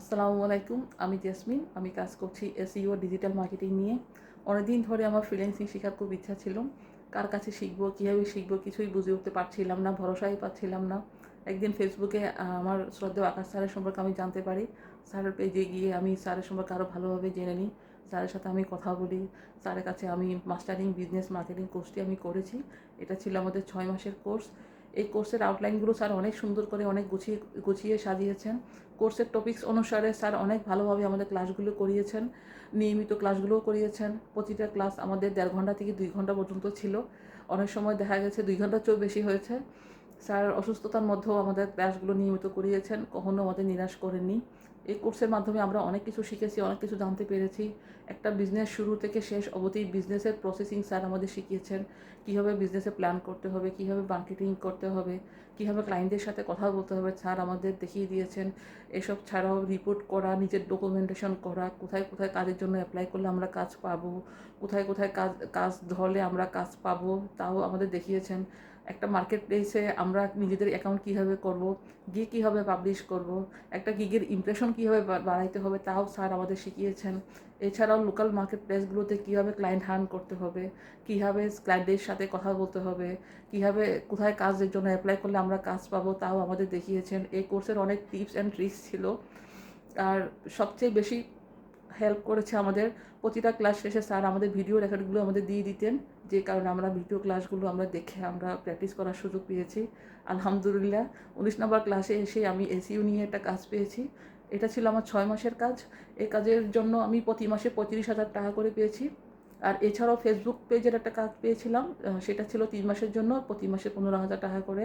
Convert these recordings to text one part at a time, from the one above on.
আসসালামু আলাইকুম, আমি জেসমিন। আমি কাজ করছি এসইও ডিজিটাল মার্কেটিং নিয়ে। অনেকদিন ধরে আমার ফ্রিল্যান্সিং শেখার খুব ইচ্ছা ছিল। কার কাছে শিখব, কীভাবে শিখব কিছুই বুঝে উঠতে পারছিলাম না, ভরসাই পাচ্ছিলাম না। একদিন ফেসবুকে আমার শ্রদ্ধেয় আকাশ স্যারের সম্পর্কে আমি জানতে পারি। স্যারের পেজে গিয়ে আমি স্যারের সম্পর্কে আরও ভালোভাবে জেনে নিই। স্যারের সাথে আমি কথা বলি। স্যারের কাছে আমি মাস্টারিং বিজনেস মার্কেটিং কোর্সটি আমি করেছি। এটা ছিল আমাদের ছয় মাসের কোর্স এই কোর্সের আউটলাইনগুলো স্যার অনেক সুন্দর করে অনেক গুছিয়ে গুছিয়ে সাজিয়েছেন। কোর্সের টপিক্স অনুসারে স্যার অনেক ভালোভাবে আমাদের ক্লাসগুলো করিয়েছেন। নিয়মিত ক্লাসগুলোও করিয়েছেন। প্রতিটা ক্লাস আমাদের দেড় ঘণ্টা থেকে দুই ঘণ্টা পর্যন্ত ছিল। অনেক সময় দেখা গেছে দুই ঘণ্টার চেয়েও বেশি হয়েছে। স্যার অসুস্থতার মধ্যেও আমাদের ক্লাসগুলো নিয়মিত করিয়েছেন। কখনও আমাদের নিরাশ করেননি। এই কোর্সের মাধ্যমে আমরা অনেক কিছু শিখেছি, অনেক কিছু জানতে পেরেছি। একটা বিজনেস শুরু থেকে শেষ অবধি বিজনেসের প্রসেসিং স্যার আমাদের শিখিয়েছেন কীভাবে বিজনেসে প্ল্যান করতে হবে, কীভাবে মার্কেটিং করতে হবে, কীভাবে ক্লায়েন্টদের সাথে কথা বলতে হবে। স্যার আমাদের দেখিয়ে দিয়েছেন, এসব ছাড়াও রিপোর্ট করা, নিজের ডকুমেন্টেশন করা, কোথায় কোথায় কাজের জন্য অ্যাপ্লাই করলে আমরা কাজ পাবো, কোথায় কোথায় কাজ কাজ ধরলে আমরা কাজ পাবো, তাও আমাদের দেখিয়েছেন। একটা মার্কেট প্লেসে আমরা নিজেদের অ্যাকাউন্ট কীভাবে করব গিয়ে কীভাবে পাবলিশ করব, একটা গিগের ইমপ্রেশন কীভাবে বাড়াইতে হবে তাও স্যার আমাদের শিখিয়েছেন। এছাড়াও লোকাল মার্কেট প্লেসগুলোতে কীভাবে ক্লায়েন্ট হার্ন করতে হবে, কীভাবে ক্লায়েন্টদের সাথে কথা বলতে হবে, কীভাবে কোথায় কাজের জন্য অ্যাপ্লাই করলে আমরা কাজ পাবো তাও আমাদের দেখিয়েছেন। এই কোর্সের অনেক টিপস অ্যান্ড ট্রিক্স ছিল। আর সবচেয়ে বেশি হেল্প করেছে আমাদের প্রতিটা ক্লাস শেষে স্যার আমাদের ভিডিও রেকর্ডগুলো আমাদের দিয়ে দিতেন, যে কারণে আমরা ভিডিও ক্লাসগুলো আমরা দেখে আমরা প্র্যাকটিস করার সুযোগ পেয়েছি। আলহামদুলিল্লাহ, উনিশ নম্বর ক্লাসে এসে আমি এসিউ নিয়ে একটা কাজ পেয়েছি। এটা ছিল আমার ছয় মাসের কাজ। এই কাজের জন্য আমি প্রতি মাসে পঁয়ত্রিশ হাজার টাকা করে পেয়েছি। আর এছাড়াও ফেসবুক পেজের একটা কাজ পেয়েছিলাম সেটা ছিল তিন মাসের জন্য প্রতি মাসে পনেরো হাজার টাকা করে।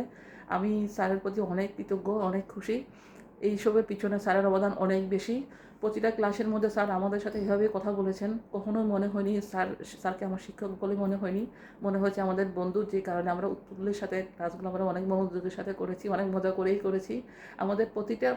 আমি স্যারের প্রতি অনেক কৃতজ্ঞ, অনেক খুশি। এইসবের পিছনে স্যারের অবদান অনেক বেশি। প্রতিটা ক্লাসের মধ্যে স্যার আমাদের সাথে এভাবে কথা বলেছেন। কখনোই মনে হয়নি স্যার, স্যারকে আমার শিক্ষক বলে মনে হয়নি। মনে হয়েছে আমাদের বন্ধু, যে কারণে আমরা উৎপুলের সাথে ক্লাসগুলো আমরা অনেক মনোযোগের সাথে করেছি, অনেক মজা করেই করেছি। আমাদের প্রতিটা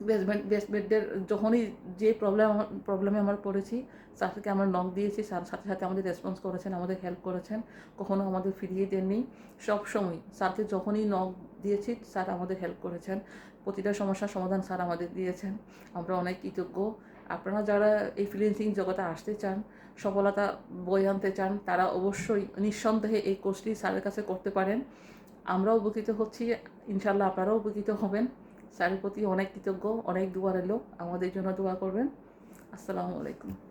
বেসমেন্ট বেসমেন্টের যখনই যে প্রবলেম প্রবলেমে আমরা পড়েছি স্যারকে আমরা নক দিয়েছি স্যার সাথে সাথে আমাদের রেসপন্স করেছেন, আমাদের হেল্প করেছেন। কখনো আমাদের ফিরিয়ে দেননি। সব সময় স্যারকে যখনই নক দিয়েছি, স্যার আমাদের হেল্প করেছেন। প্রতিটা সমস্যার সমাধান স্যার আমাদের দিয়েছেন। আমরা অনেক কৃতজ্ঞ। আপনারা যারা এই ফ্রিল্যান্সিং জগতে আসতে চান, সফলতা বই আনতে চান, তারা অবশ্যই নিঃসন্দেহে এই কোর্সটি স্যারের কাছে করতে পারেন। আমরাও উপকৃত হচ্ছি। ইনশাল্লাহ আপনারাও উপকৃত হবেন। স্যারের প্রতি অনেক কৃতজ্ঞ অনেক দোয়া লোক আমাদের জন্য দোয়া করবেন। আসসালামু আলাইকুম।